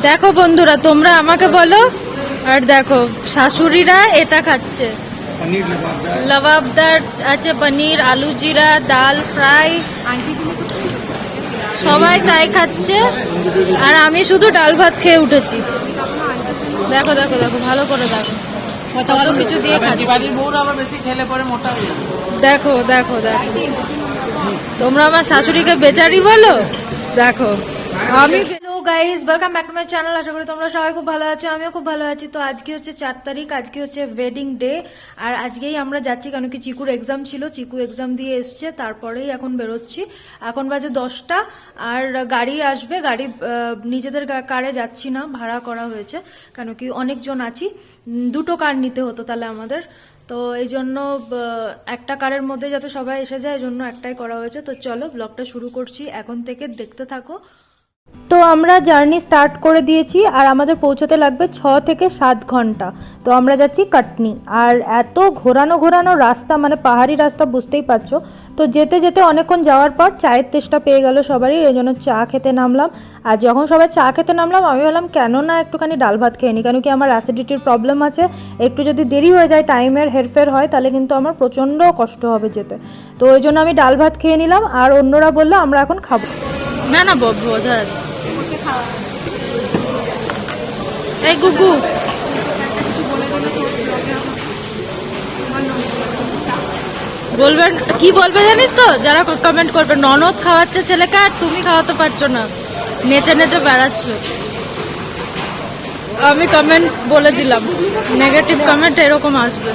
দেখো বন্ধুরা তোমরা আমাকে বলো আর দেখো শাশুড়িরা এটা খাচ্ছে। লবাবদার। আছে পনির আলু জিরা ডাল ফ্রাই। সবাই তাই খাচ্ছে। আর আমি শুধু ডাল ভাত খেয়ে উঠেছি। দেখো দেখো দেখো ভালো করে দেখো। কিছু দিয়ে দেখো দেখো দেখো। তোমরা আমার শাশুড়িকে বেচারি বলো? দেখো আমি guys welcome back to my channel আশা করি তোমরা সবাই খুব ভালো আছো, আমিও খুব ভালো আছি। তো আজকে হচ্ছে চার তারিখ, আজকে হচ্ছে ওয়েডিং ডে আর আজকেই আমরা যাচ্ছি কেন কি চিকুর এক্সাম ছিল, চিকু এক্সাম দিয়ে এসছে, তারপরেই এখন বেরোচ্ছি। এখন বাজে দশটা, আর গাড়ি আসবে, গাড়ি নিজেদের কারে যাচ্ছি না, ভাড়া করা হয়েছে, কেন কি অনেকজন আছি। দুটো কার নিতে হতো তাহলে আমাদের। তো এই জন্য একটা কারের মধ্যে যাতে সবাই এসে যায়, এই জন্য একটাই করা হয়েছে। তো চলো ব্লগটা শুরু করছি। এখন থেকে দেখতে থাকো। তো আমরা জার্নি স্টার্ট করে দিয়েছি আর আমাদের পৌঁছতে লাগবে ছ থেকে সাত ঘণ্টা। তো আমরা যাচ্ছি কাটনি। আর এত ঘোরানো ঘোরানো রাস্তা মানে পাহাড়ি রাস্তা বুঝতেই পারছ। তো যেতে যেতে অনেকক্ষণ যাওয়ার পর চায়ের তেষ্টা পেয়ে গেল সবারই, এই জন্য চা খেতে নামলাম। আর যখন সবাই চা খেতে নামলাম, আমি বললাম কেন না একটুখানি ডাল ভাত খেয়ে নিই কেন কি আমার অ্যাসিডিটির প্রবলেম আছে। একটু যদি দেরি হয়ে যায় টাইমের হেরফের হয়, তাহলে কিন্তু আমার প্রচণ্ড কষ্ট হবে যেতে। তো ওই জন্য আমি ডাল ভাত খেয়ে নিলাম। আর অন্যরা বলল, আমরা এখন খাব। না না বোঝা যাচ্ছে। এই গুগু। বলবেন, কি বলবে জানিস তো? যারা কমেন্ট করবে, ননদ খাওয়াচ্ছে ছেলেকে আর তুমি খাওয়াতে পারছ না। নেচে নেচে বেড়াচ্ছ। আমি কমেন্ট বলে দিলাম। নেগেটিভ কমেন্ট এরকম আসবে।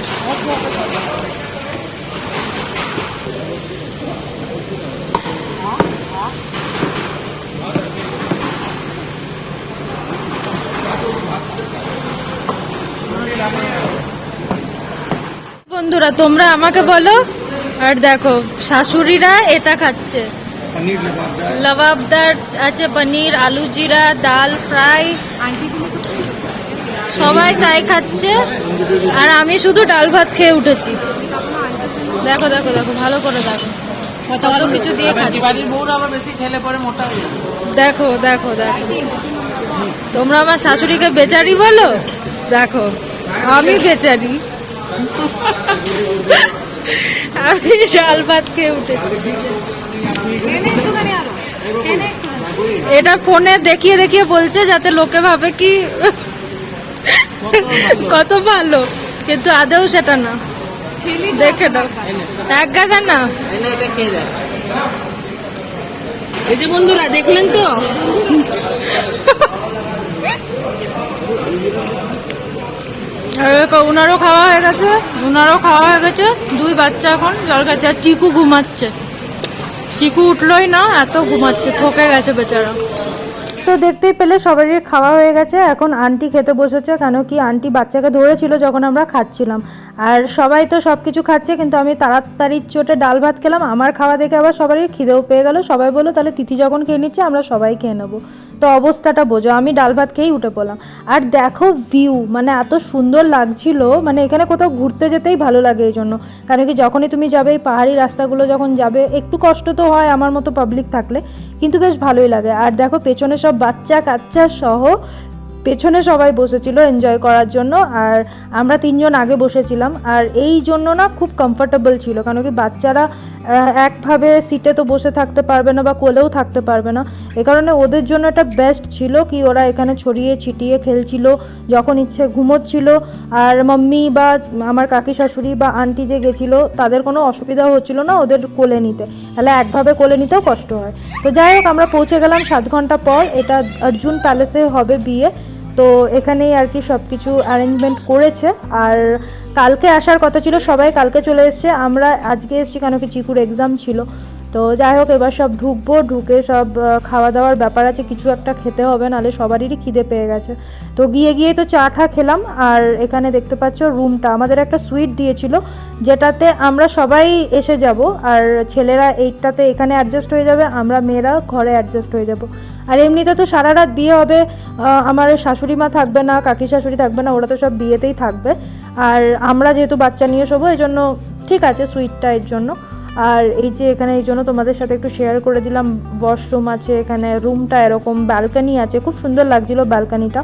বন্ধুরা তোমরা আমাকে বলো। আর দেখো শাশুড়িরা এটা খাচ্ছে। লবাবদার আছে পনির আলু জিরা ডাল ফ্রাই। সবাই তাই খাচ্ছে। আর আমি শুধু ডাল ভাত খেয়ে উঠেছি। দেখো দেখো দেখো ভালো করে দেখো। কিছু দিয়ে দেখো দেখো দেখো। তোমরা আমার শাশুড়িকে বেচারি বলো? দেখো আমি বেচারি। আমি ভাত খেয়ে উঠেছি। এটা ফোনে দেখিয়ে দেখিয়ে বলছে যাতে লোকে ভাবে কি কত ভালো, কিন্তু আদেও সেটা না। দেখে দাও এক গাদা না? এই যে বন্ধুরা, দেখলেন তো? উনারও খাওয়া হয়ে গেছে, উনারও খাওয়া হয়ে গেছে। দুই বাচ্চা এখন, জল খাচ্ছে, আর চিকু ঘুমাচ্ছে। চিকু উঠলোই না, এত ঘুমাচ্ছে, থকে গেছে বেচারা। তো দেখতেই পেলে সবারই খাওয়া হয়ে গেছে, এখন আন্টি খেতে বসেছে, কেন কি আন্টি বাচ্চাকে ধরেছিল যখন আমরা খাচ্ছিলাম। আর সবাই তো সব কিছু খাচ্ছে, কিন্তু আমি তাড়াতাড়ির চোটে ডাল ভাত খেলাম, আমার খাওয়া দেখে আবার সবারই খিদেও পেয়ে গেল, সবাই বলল, তাহলে তিথি যখন খেয়ে নিচ্ছে, আমরা সবাই খেয়ে নেব। তো অবস্থাটা বোঝো, আমি ডাল ভাত খেয়েই উঠে পড়লাম। আর দেখো ভিউ মানে এত সুন্দর লাগছিল মানে এখানে কোথাও ঘুরতে যেতেই ভালো লাগে এই জন্য। কারণ কি যখনই তুমি যাবে এই পাহাড়ি রাস্তাগুলো যখন যাবে, একটু কষ্ট তো হয় আমার মতো পাবলিক থাকলে, কিন্তু বেশ ভালোই লাগে। আর দেখো পেছনে সব বাচ্চা কাচ্চা সহ পেছনে সবাই বসেছিল এনজয় করার জন্য, আর আমরা তিনজন আগে বসেছিলাম। আর এই জন্য না খুব কমফোর্টেবল ছিল, কারণ কি বাচ্চারা একভাবে সিটে তো বসে থাকতে পারবে না বা কোলেও থাকতে পারবে না। এ কারণে ওদের জন্য এটা বেস্ট ছিল কি ওরা এখানে ছড়িয়ে ছিটিয়ে খেলছিল, যখন ইচ্ছে ঘুমোচ্ছিল। আর মাম্মি বা আমার কাকি শাশুড়ি বা আন্টি যে গেছিল, তাদের কোনো অসুবিধা হচ্ছিল না ওদের কোলে নিতে। তাহলে একভাবে কোলে নিতেও কষ্ট হয়। তো যাই হোক, আমরা পৌঁছে গেলাম সাত ঘণ্টা পর। এটা অর্জুন প্যালেসে হবে বিয়ে। তো এখানেই আর কি সব কিছু অ্যারেঞ্জমেন্ট করেছে। আর কালকে আসার কথা ছিল, সবাই কালকে চলে এসছে। আমরা আজকে এসছি কেন কি চিকুর এক্সাম ছিল। তো যাই হোক, এবার সব ঢুকবো, ঢুকে সব খাওয়া দাওয়ার ব্যাপার আছে, কিছু একটা খেতে হবে, নাহলে সবারই খিদে পেয়ে গেছে। তো গিয়ে গিয়ে তো চা টা খেলাম, আর এখানে দেখতে পাচ্ছ রুমটা আমাদের একটা সুইট দিয়েছিল, যেটাতে আমরা সবাই এসে যাব, আর ছেলেরা এইটাতে এখানে অ্যাডজাস্ট হয়ে যাবে, আমরা মেয়েরা ঘরে অ্যাডজাস্ট হয়ে যাব। আর এমনিতে তো সারা রাত বিয়ে হবে আমার শাশুড়ি মা থাকবে না, কাকি শাশুড়ি থাকবে না, ওরা তো সব বিয়েতেই থাকবে। আর আমরা যেহেতু বাচ্চা নিয়ে শোবো এই জন্য ঠিক আছে সুইটটা এর জন্য। আর এই যে এখানে এই জন্য তোমাদের সাথে একটু শেয়ার করে দিলাম ওয়াশরুম আছে, এখানে রুমটা এরকম ব্যালকানি আছে, খুব সুন্দর লাগছিল ব্যালকানিটা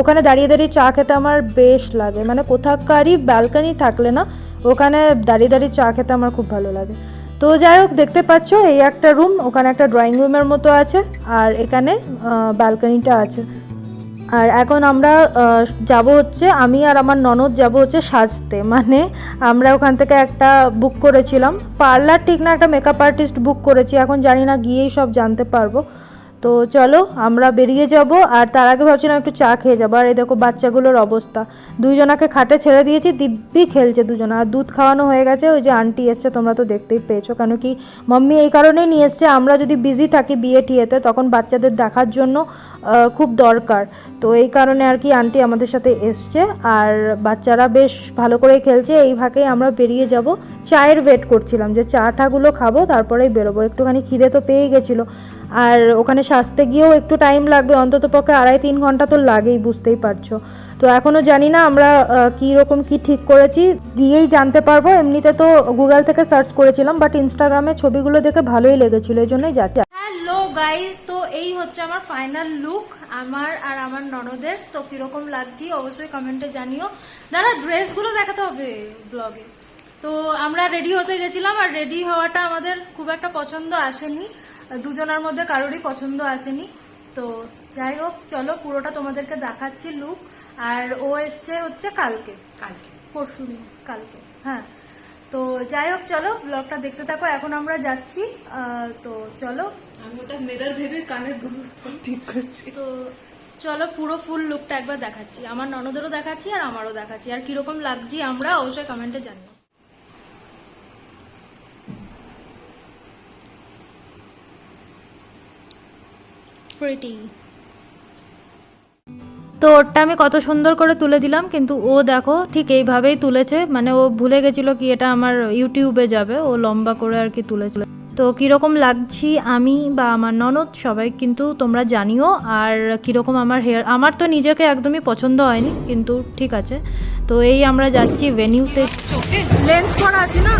ওখানে দাঁড়িয়ে দাঁড়িয়ে চা খেতে আমার বেশ লাগে মানে কোথাকারই ব্যালকানি থাকলে না, ওখানে দাঁড়িয়ে দাঁড়িয়ে চা খেতে আমার খুব ভালো লাগে। তো যাই হোক, দেখতে পাচ্ছ, এই একটা রুম ওখানে একটা ড্রয়িং রুমের মতো আছে, আর এখানে ব্যালকানিটা আছে। আর এখন আমরা যাব হচ্ছে, আমি আর আমার ননদ যাব হচ্ছে সাজতে। মানে আমরা ওখান থেকে একটা বুক করেছিলাম। পার্লার ঠিক না, একটা মেকআপ আর্টিস্ট বুক করেছি। এখন জানি না, গিয়েই সব জানতে পারব। তো চলো, আমরা বেরিয়ে যাব। আর তার আগে ভাবছিলাম একটু চা খেয়ে যাব। আর এই দেখো, বাচ্চাগুলোর অবস্থা। দুইজনাকে খাটে ছেড়ে দিয়েছি, দিব্যি খেলছে দুজনা। আর দুধ খাওয়ানো হয়ে গেছে, ওই যে আন্টি এসছে, তোমরা তো দেখতেই পেয়েছ। কেন কি মাম্মি এই কারণেই নিয়ে এসছে, আমরা যদি বিজি থাকি বিয়ে টিয়েতে তখন বাচ্চাদের দেখার জন্য খুব দরকার। তো এই কারণে আর কি আন্টি আমাদের সাথে এসছে আর বাচ্চারা বেশ ভালো করে খেলছে। এই ভাগে আমরা বেরিয়ে যাব। চায়ের ওয়েট করছিলাম যে চাটাগুলো খাব, তারপরেই বেরোবো। একটুখানি খিদে তো পেয়ে গেছিল। আর ওখানে সাজতে গিয়েও একটু টাইম লাগবে। অন্তত পক্ষে আড়াই তিন ঘণ্টা তো লাগেই, বুঝতেই পারছ। তো এখনও জানি না আমরা কী রকম, কি ঠিক করেছি। গিয়েই জানতে পারব। এমনিতে তো গুগল থেকে সার্চ করেছিলাম বাট ইনস্টাগ্রামে ছবিগুলো দেখে ভালোই লেগেছিলো। এই জন্যই যাচ্ছি। গাইস তো এই হচ্ছে আমার ফাইনাল লুক আমার আর আমার ননদের। তো কীরকম লাগছি অবশ্যই কমেন্টে জানিও। দাদা ড্রেসগুলো দেখাতে হবে ব্লগে তো আমরা রেডি হতে গেছিলাম আর রেডি হওয়াটা আমাদের খুব একটা পছন্দ আসেনি। দুজনের মধ্যে কারোরই পছন্দ আসেনি। তো যাই হোক চলো পুরোটা তোমাদেরকে দেখাচ্ছি লুক আর ও এসছে হচ্ছে কালকে। কালকে। পরশু কালকে হ্যাঁ। তো যাই হোক চলো ব্লগটা দেখতে থাকো। এখন আমরা যাচ্ছি তো চলো। আমি ওটা মেরার ভেবে কানেরগুলো ঠিক করছি। তো চলো পুরো ফুল লুকটা একবার দেখাচ্ছি। আমার ননদেরও দেখাচ্ছি আর আমারও দেখাচ্ছি। আর কীরকম লাগছি আমরা অবশ্যই কমেন্টে জানিও। প্রিটি তো ওরটা আমি কত সুন্দর করে তুলে দিলাম কিন্তু ও দেখো ঠিক এইভাবেই তুলেছে মানে ও ভুলে গেছিল কি এটা আমার ইউটিউবে যাবে ও লম্বা করে আর কি তুলেছিল। তো কীরকম লাগছি আমি বা আমার ননদ সবাই কিন্তু তোমরা জানিও আর কীরকম আমার হেয়ার আমার তো নিজেকে একদমই পছন্দ হয়নি কিন্তু ঠিক আছে। তো এই আমরা যাচ্ছি ভেনিউতে লেন্স করা আছে না?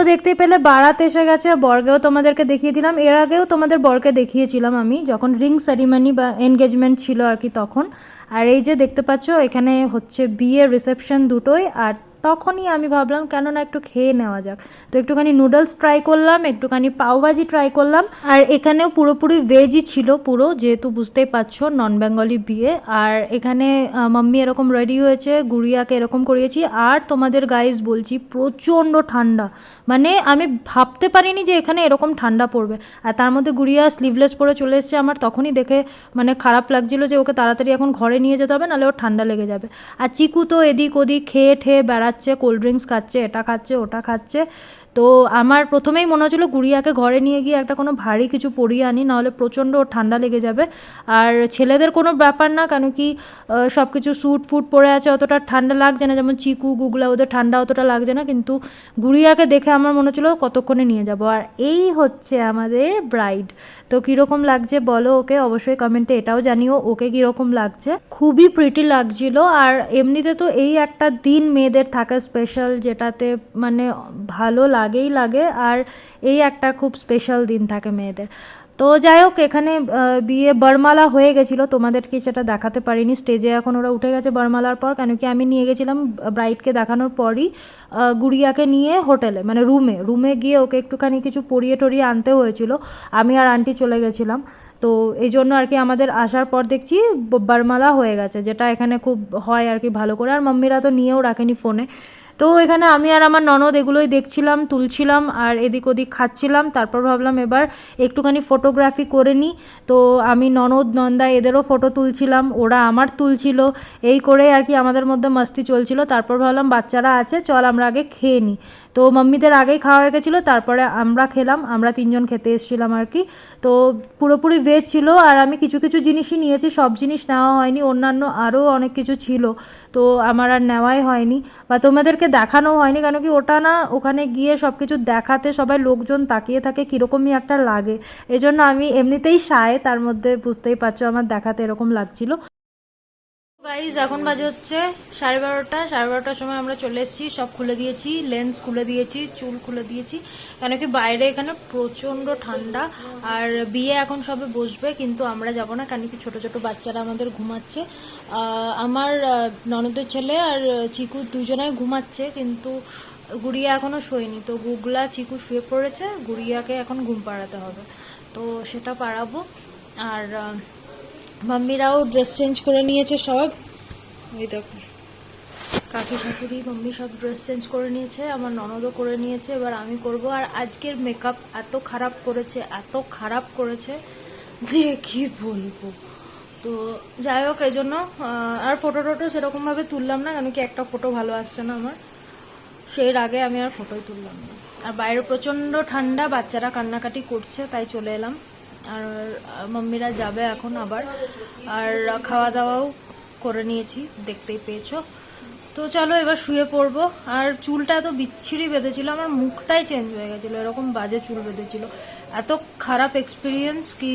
তো দেখতেই পেলে বারাত এসে গেছে বর্গেও তোমাদেরকে দেখিয়ে দিলাম। এর আগেও তোমাদের বরকে দেখিয়েছিলাম আমি, যখন রিং সেরিমনি বা এনগেজমেন্ট ছিল আর কি তখন। আর এই যে দেখতে পাচ্ছ, এখানে হচ্ছে বিয়ের রিসেপশন দুটোই, আর তখনই আমি ভাবলাম কেন না একটু খেয়ে নেওয়া যাক। তো একটুখানি নুডলস ট্রাই করলাম, একটুখানি পাওভাজি ট্রাই করলাম, আর এখানেও পুরোপুরি ভেজই ছিল পুরো, যেহেতু বুঝতেই পারছ নন বেঙ্গলি বিয়ে। আর এখানে মাম্মি এরকম রেডি হয়েছে, গুড়িয়াকে এরকম করিয়েছি। আর তোমাদের গাইজ বলছি, প্রচণ্ড ঠান্ডা। মানে আমি ভাবতে পারিনি যে এখানে এরকম ঠান্ডা পড়বে। আর তার মধ্যে গুড়িয়া স্লিভলেস পরে চলে এসছে আমার, তখনই দেখে মানে খারাপ লাগছিল যে ওকে তাড়াতাড়ি এখন ঘরে নিয়ে যেতে হবে, নাহলে ওর ঠান্ডা লেগে যাবে। আর চিকু তো এদিক ওদিক খেয়ে ঠেয়ে বেড়াচ্ছে কোল্ড ড্রিঙ্কস খাচ্ছে, এটা খাচ্ছে, ওটা খাচ্ছে। তো আমার প্রথমেই মনে হচ্ছিল গুড়িয়াকে ঘরে নিয়ে গিয়ে একটা কোনো ভারী কিছু পরিয়ে আনি নাহলে প্রচণ্ড ঠান্ডা লেগে যাবে। আর ছেলেদের কোনো ব্যাপার না, কেন কি সব কিছু স্যুট ফুট পরে আছে, অতটা ঠান্ডা লাগছে না। যেমন চিকু, গুগলা, ওদের ঠান্ডা অতটা লাগছে না, কিন্তু গুড়িয়াকে দেখে আমার মনে হচ্ছিল কতক্ষণে নিয়ে যাব। আর এই হচ্ছে আমাদের ব্রাইড তো কীরকম লাগছে বলো ওকে? অবশ্যই কমেন্টে এটাও জানিও ওকে কীরকম লাগছে। খুবই প্রিটি লাগছিল। আর এমনিতে তো এই একটা দিন মেয়েদের থাকা স্পেশাল যেটাতে মানে ভালো লাগেই লাগে আর এই একটা খুব স্পেশাল দিন থাকে মেয়েদের। তো যাই হোক এখানে বিয়ে বরমালা হয়ে গেছিল। তোমাদেরকে সেটা দেখাতে পারিনি। স্টেজে এখন ওরা উঠে গেছে বরমালার পর। কেন কি আমি নিয়ে গেছিলাম ব্রাইডকে দেখানোর পরই গুড়িয়াকে নিয়ে হোটেলে মানে রুমে রুমে গিয়ে ওকে একটুখানি কিছু পরিয়ে টরিয়ে আনতে হয়েছিল। আমি আর আন্টি চলে গেছিলাম। তো এই জন্য আর কি আমাদের আসার পর দেখছি বরমালা হয়ে গেছে, যেটা এখানে খুব হয় আর কি ভালো করে। আর মাম্মিরা তো নিয়েও রাখেনি ফোনে তো এখানে আমি আর আমার ননদ এগুলোই দেখছিলাম, তুলছিলাম আর এদিক ওদিক খাচ্ছিলাম। তারপর ভাবলাম এবার একটুখানি ফটোগ্রাফি করে নিই। তো আমি ননদ, নন্দা এদেরও ফটো তুলছিলাম, ওরা আমার তুলছিল। এই করে আর কি আমাদের মধ্যে মস্তি চলছিল। তারপর ভাবলাম বাচ্চারা আছে, চল আমরা আগে খেয়ে নিই। তো মাম্মিদের আগেই খাওয়া হয়ে গেছিল, তারপরে আমরা খেলাম, আমরা তিনজন খেতে এসেছিলাম আর কি। তো পুরোপুরি ভেজ ছিল আর আমি কিছু কিছু জিনিসই নিয়েছি, সব জিনিস নেওয়া হয়নি, অন্যান্য আরও অনেক কিছু ছিল, তো আমার আর নেওয়াই হয়নি। বা তোমাদেরকে দেখানো হয়নি, কেন কি ওটা না ওখানে গিয়ে সব কিছু দেখাতে সবাই লোকজন তাকিয়ে থাকে, কীরকমই একটা লাগে। এজন্য আমি এমনিতেই সায় তার মধ্যে বুঝতেই পারছ আমার দেখাতে এরকম লাগছিল। গাইজ এখন বাজে হচ্ছে সাড়ে বারোটা। সাড়ে বারোটার সময় আমরা চলে এসেছি, সব খুলে দিয়েছি লেন্স খুলে দিয়েছি, চুল খুলে দিয়েছি। কেন কি বাইরে এখানে প্রচণ্ড ঠান্ডা। আর বিয়ে এখন সবে বসবে, কিন্তু আমরা যাব না। কেন কি ছোট ছোট বাচ্চারা আমাদের ঘুমাচ্ছে। আমার ননদের ছেলে আর চিকু দুজনাই ঘুমাচ্ছে, কিন্তু গুড়িয়া এখনও শোয়নি। তো গুগলা চিকু শুয়ে পড়েছে, গুড়িয়াকে এখন ঘুম পাড়াতে হবে। তো সেটা পাড়াবো। আর মাম্মিরাও ড্রেস চেঞ্জ করে নিয়েছে সব। ওই দেখো কাকি শাশুড়ি মাম্মি সব ড্রেস চেঞ্জ করে নিয়েছে, আমার ননদও করে নিয়েছে, এবার আমি করব। আর আজকের মেকআপ এত খারাপ করেছে, এত খারাপ করেছে যে কি বলব? তো যাই হোক, এই জন্য আর ফটো টটো সেরকমভাবে তুললাম না কেন কি একটা ফটো ভালো আসছে না আমার। সেই আগে আমি আর ফটোই তুললাম না। আর বাইরে প্রচণ্ড ঠান্ডা, বাচ্চারা কান্নাকাটি করছে, তাই চলে এলাম। আর মাম্মিরা যাবে এখন আবার। আর খাওয়া দাওয়াও করে নিয়েছি, দেখতেই পেয়েছ। তো চলো এবার শুয়ে পড়ব। আর চুলটা এত বিচ্ছিরি বেঁধেছিল, আমার মুখটাই চেঞ্জ হয়ে গেছিল, এরকম বাজে চুল বেঁধেছিল। এত খারাপ এক্সপিরিয়েন্স কি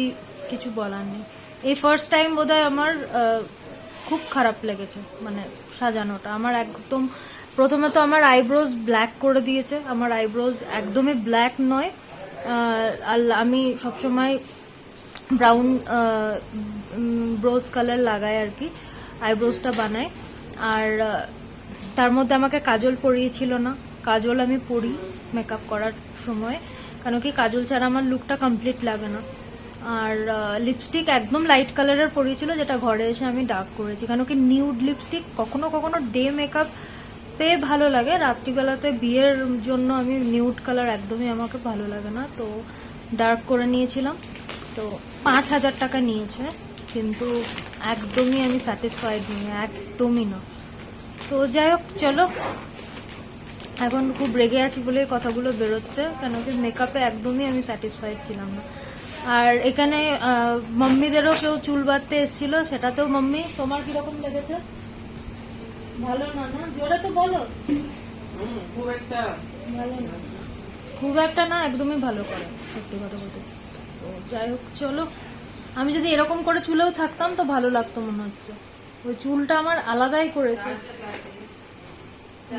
কিছু বলার নেই। এই ফার্স্ট টাইম বোধহয় আমার খুব খারাপ লেগেছে মানে সাজানোটা। আমার একদম, প্রথমে তো আমার আইব্রোজ ব্ল্যাক করে দিয়েছে, আমার আইব্রোজ একদমই ব্ল্যাক নয়। আমি সবসময় ব্রাউন ব্রোজ কালার লাগাই আর কি আইব্রোজটা বানাই। আর তার মধ্যে আমাকে কাজল পরিয়েছিল না। কাজল আমি পরি মেকআপ করার সময় কেন কি কাজল ছাড়া আমার লুকটা কমপ্লিট লাগে না। আর লিপস্টিক একদম লাইট কালারের পরিয়েছিল, যেটা ঘরে এসে আমি ডার্ক করেছি। কেন কি নিউড লিপস্টিক কখনো কখনো ডে মেকআপ পেয়ে ভালো লাগে। রাত্রিবেলাতে বিয়ের জন্য আমি নিউড কালার একদমই আমাকে ভালো লাগে না। তো ডার্ক করে নিয়েছিলাম। তো পাঁচ হাজার টাকা নিয়েছে। কিন্তু একদমই আমি স্যাটিসফাইড নই, একদমই না। তো যাই হোক, চলো। এখন খুব রেগে আছি বলে কথাগুলো বেরোচ্ছে। কেন কি মেকআপে একদমই আমি স্যাটিসফাইড ছিলাম না। আর এখানে মাম্মিদেরও কেউ চুল বাঁধতে এসেছিল, সেটাতেও মাম্মি, তোমার কীরকম লেগেছে? ভালো না না? জোরে তো বলো। খুব একটা ভালো না। খুব একটা না একদমই ভালো করে সত্যি কথা বলতে। তো যাই হোক চলো। আমি যদি এরকম করে চুলেও থাকতাম তো ভালো লাগতো মনে হচ্ছে। ওই চুলটা আমার আলাদাই করেছে।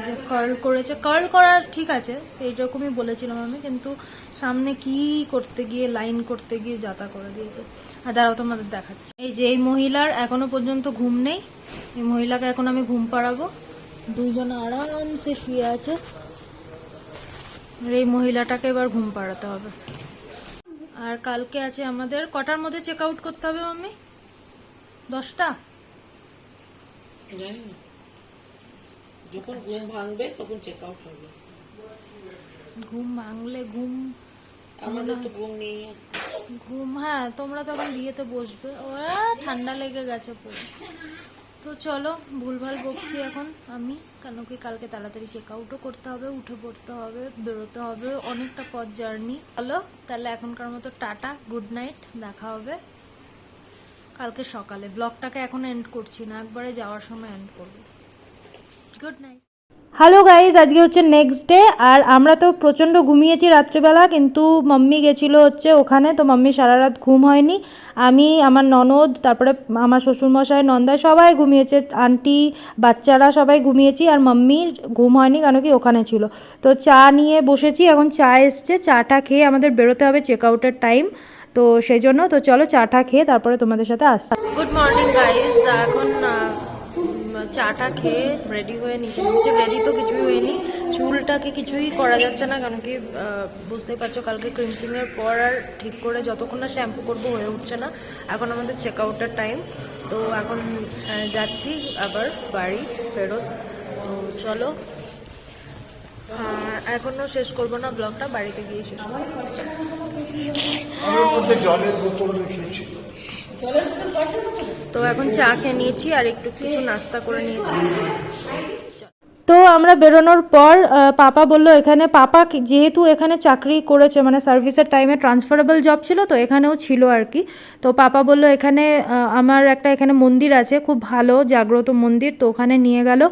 যে কার্ল করেছে। কার্ল করা ঠিক আছে এইরকমই বলেছিলাম আমি কিন্তু সামনে কি করতে গিয়ে লাইন করতে গিয়ে যাতা করে দিয়েছে। আর দাঁড়াও তোমাদের দেখাচ্ছি। এই যে এই মহিলার এখনও পর্যন্ত ঘুম নেই। এই মহিলাকে এখন আমি ঘুম পাড়াবো। দুইজন আরামসে শুয়ে আছে। আর এই মহিলাটাকে এবার ঘুম পাড়াতে হবে। আর কালকে আছে আমাদের কটার মধ্যে চেক আউট করতে হবে মাম্মি? দশটা? যখন ঘুম ভাঙবে তখন চেক আউট হবে। ঘুম ভাঙলে ঘুম আমাদের তো ঘুম নেই। ঘুম হ্যাঁ তোমরা তখন বিয়েতে বসবে। ওরা ঠান্ডা লেগে গেছে পুরো। তো চলো, ভুলভাল বকছি এখন। আমি, কেন কি কালকে তাড়াতাড়ি চেক আউটও করতে হবে, উঠে পড়তে হবে, বেরোতে হবে, অনেকটা পথ জার্নি চলো, তাহলে এখনকার মতো টাটা গুড নাইট দেখা হবে কালকে সকালে। ব্লগটাকে এখন এন্ড করছি না, একবারে যাওয়ার সময় এন্ড করব। গুড নাইট হ্যালো গাইজ আজকে হচ্ছে নেক্সট ডে আর আমরা তো প্রচণ্ড ঘুমিয়েছি রাত্রিবেলা, কিন্তু মাম্মি গেছিল হচ্ছে ওখানে, তো মাম্মি সারা রাত ঘুম হয়নি। আমি, আমার ননদ, তারপরে আমার শ্বশুরমশাই নন্দায় সবাই ঘুমিয়েছে আন্টি বাচ্চারা সবাই ঘুমিয়েছি, আর মাম্মির ঘুম হয়নি কেন কি ওখানে ছিল। তো চা নিয়ে বসেছি, এখন চা এসছে, চাটা খেয়ে আমাদের বেরোতে হবে চেক আউটের টাইম তো সেই জন্য, তো চলো চাটা খেয়ে তারপরে তোমাদের সাথে আসছি। গুড মর্নিং গাইজ এখন চাটা খেয়ে রেডি হয়ে নিচে নিচে রেডি তো কিছুই হয়নি। চুলটাকে কিছুই করা যাচ্ছে না, কারণ কি বুঝতে পারছ, কালকে ক্রিম্পিং এর পর আর ঠিক করে যতক্ষণ না শ্যাম্পু করব হয়ে উঠছে না। এখন আমাদের চেক আউটের টাইম তো এখন যাচ্ছি আবার বাড়ি ফেরত। তো চলো আর এখনও শেষ করব না ব্লগটা বাড়িতে গিয়ে শেষ করব। জলের বোতল রেখেছি। তো এখন চা খেয়ে নিয়েছি আর একটু কিছু নাস্তা করে নিয়েছি। তো আমরা বেরোনোর পর পাপা বলল, এখানে পাপা যেহেতু এখানে চাকরি করেছে মানে সার্ভিসের টাইমে ট্রান্সফারেবল জব ছিল, তো এখানেও ছিল আর কি। তো পাপা বলল, এখানে আমার একটা এখানে মন্দির আছে, খুব ভালো, জাগ্রত মন্দির, তো ওখানে নিয়ে গেল।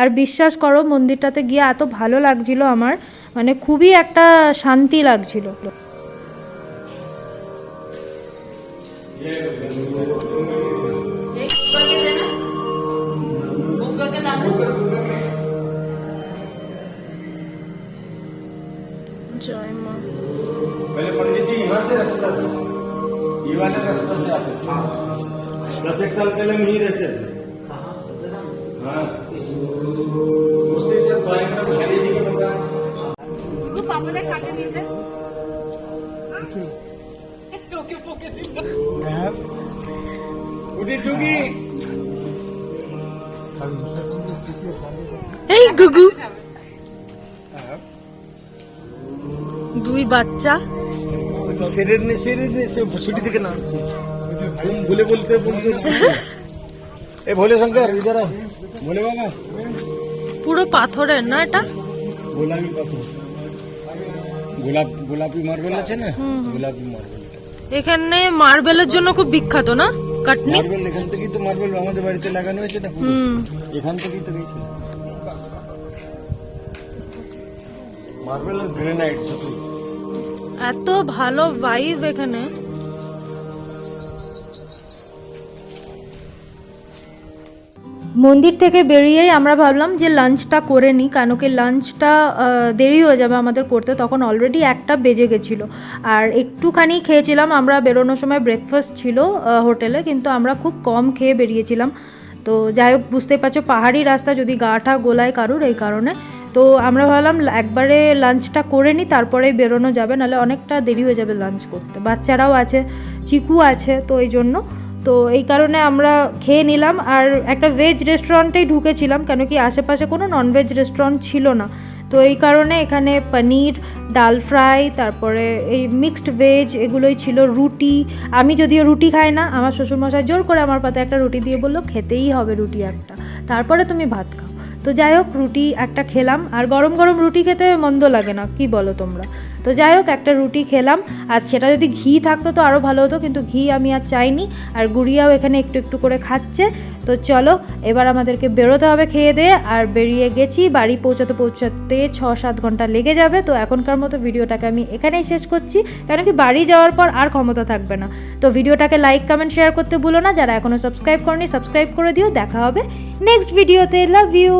আর বিশ্বাস করো, মন্দিরটাতে গিয়ে এত ভালো লাগছিল আমার মানে খুবই একটা শান্তি লাগছিল। पहले पंडित जी यहाँ से रास्ता था। ये वाले रास्ता से आते हाँ। दस एक साल पहले हम ही रहते थे। हाँ दोस्त एक साथ बाएँ जी के मकान। तो पापा ने खा के এই গুগু। দুই বাচ্চা। থেকে ঘুম এ ভোলে পুরো পাথরের না এটা? গোলাপি পাথর। গোলাপ গোলাপি মার্বেল আছে না? গোলাপি মার্বেল। এখানে মার্বেলের জন্য খুব বিখ্যাত না? কাটনি? মার্বেল এখান থেকেই তো মার্বেল আমাদের বাড়িতে লাগানো হয়েছে এখান থেকেই তো গেছে মার্বেল আর গ্রেনাইট এত ভালো ভাইব এখানে। মন্দির থেকে বেরিয়েই আমরা ভাবলাম যে লাঞ্চটা করে নিই, কেন কি লাঞ্চটা দেরি হয়ে যাবে আমাদের করতে। তখন অলরেডি একটা বেজে গেছিল। আর একটুখানি খেয়েছিলাম, আমরা বেরোনোর সময় ব্রেকফাস্ট ছিল হোটেলে, কিন্তু আমরা খুব কম খেয়ে বেরিয়েছিলাম। তো যাই হোক, বুঝতেই পারছ, পাহাড়ি রাস্তা যদি গাটা গোলায় কারুর এই কারণে। তো আমরা ভাবলাম একবারে লাঞ্চটা করে নিই, তারপরেই বেরোনো যাবে, নাহলে অনেকটা দেরি হয়ে যাবে লাঞ্চ করতে। বাচ্চারাও আছে, চিকু আছে, তো এই জন্য তো এই কারণে আমরা খেয়ে নিলাম আর একটা ভেজ রেস্টুরেন্টেই ঢুকেছিলাম, কেন কি আশেপাশে কোনো ননভেজ রেস্টুরেন্ট ছিল না। তো এই কারণে এখানে পনির, ডাল ফ্রাই, তারপরে এই মিক্সড ভেজ এগুলোই ছিল, রুটি। আমি যদিও রুটি খাই না, আমার শ্বশুরমশাই জোর করে আমার পাতে একটা রুটি দিয়ে বলল, খেতেই হবে রুটি একটা। তারপরে তুমি ভাত খাও। তো যাই হোক, রুটি একটা খেলাম, আর গরম গরম রুটি খেতে মন্দ লাগে না, কি বলো তোমরা? তো যাই হোক, একটা রুটি খেলাম। আর সেটা যদি ঘি থাকতো তো আরও ভালো হতো, কিন্তু ঘি আমি আর চাইনি। আর গুড়িয়াও এখানে একটু একটু করে খাচ্ছে। তো চলো, এবার আমাদেরকে বেরোতে হবে খেয়ে দিয়ে। আর বেরিয়ে গেছি, বাড়ি পৌঁছাতে পৌঁছাতে ছ সাত ঘণ্টা লেগে যাবে। তো এখনকার মতো ভিডিওটাকে আমি এখানেই শেষ করছি। কেন কি বাড়ি যাওয়ার পর আর ক্ষমতা থাকবে না। তো ভিডিওটাকে লাইক কমেন্ট শেয়ার করতে ভুলো না। যারা এখনও সাবস্ক্রাইব করনি সাবস্ক্রাইব করে দিও। দেখা হবে নেক্সট ভিডিওতে লাভ ইউ